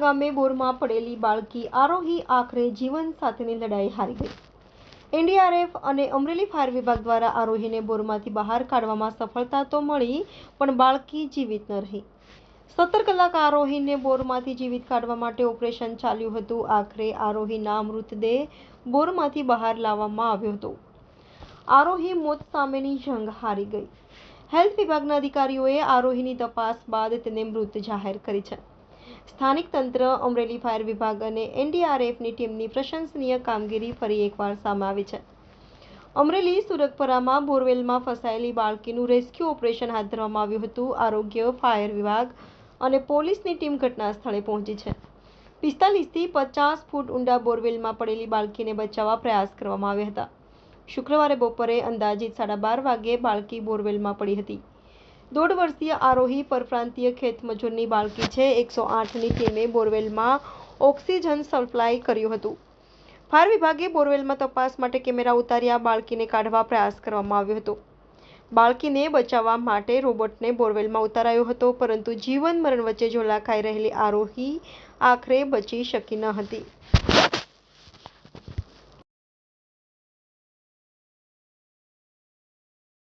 ગામે બોરમાં પડેલી બાળકી આરોહી આખરે જીવન સાથેની લડાઈ હારી ગઈ. એનડીઆરએફ અને અમરેલી ફાયર વિભાગ દ્વારા આરોહીને બોરમાંથી બહાર કાઢવામાં સફળતા તો મળી, પણ બાળકી જીવિત ન રહી. સત્તર કલાક આરોહીને બોરમાંથી જીવિત કાઢવા માટે ઓપરેશન ચાલ્યું હતું. આખરે આરોહીના મૃતદેહ બોરમાંથી બહાર લાવવામાં આવ્યો હતો. આરોહી મોત સામેની જંગ હારી ગઈ. હેલ્થ વિભાગના અધિકારીઓએ આરોહીની તપાસ બાદ તેને મૃત જાહેર કરી છે. સ્થાનિક તંત્ર, અમરેલી ફાયર વિભાગ અને એનડીઆરએફની ટીમની પ્રશંસનીય કામગીરી ફરી એકવાર સામે આવી છે. અમરેલી સુરગપરામાં બોરવેલમાં ફસાયેલી બાળકીનું રેસ્ક્યુ ઓપરેશન હાથ ધરવામાં આવ્યું હતું. આરોગ્ય, ફાયર વિભાગ અને પોલીસની ટીમ ઘટના સ્થળે પહોંચી છે. પિસ્તાલીસથી પચાસ ફૂટ ઊંડા બોરવેલમાં પડેલી બાળકીને બચાવવા પ્રયાસ કરવામાં આવ્યા હતા. શુક્રવારે બપોરે અંદાજિત સાડા બાર વાગ્યે બાળકી બોરવેલમાં પડી હતી. દોઢ વર્ષીય આરોહી પરપ્રાંતીય ખેતમજૂરની બાળકી છે. એકસો આઠની ટીમે બોરવેલમાં ઓક્સિજન સપ્લાય કર્યું હતું. ફાયર વિભાગે બોરવેલમાં તપાસ માટે કેમેરા ઉતારી આ બાળકીને કાઢવા પ્રયાસ કરવામાં આવ્યો હતો. બાળકીને બચાવવા માટે રોબોટને બોરવેલમાં ઉતારાયો હતો, પરંતુ જીવન મરણ વચ્ચે ઝોલા ખાઈ રહેલી આરોહી આખરે બચી શકી ન હતી.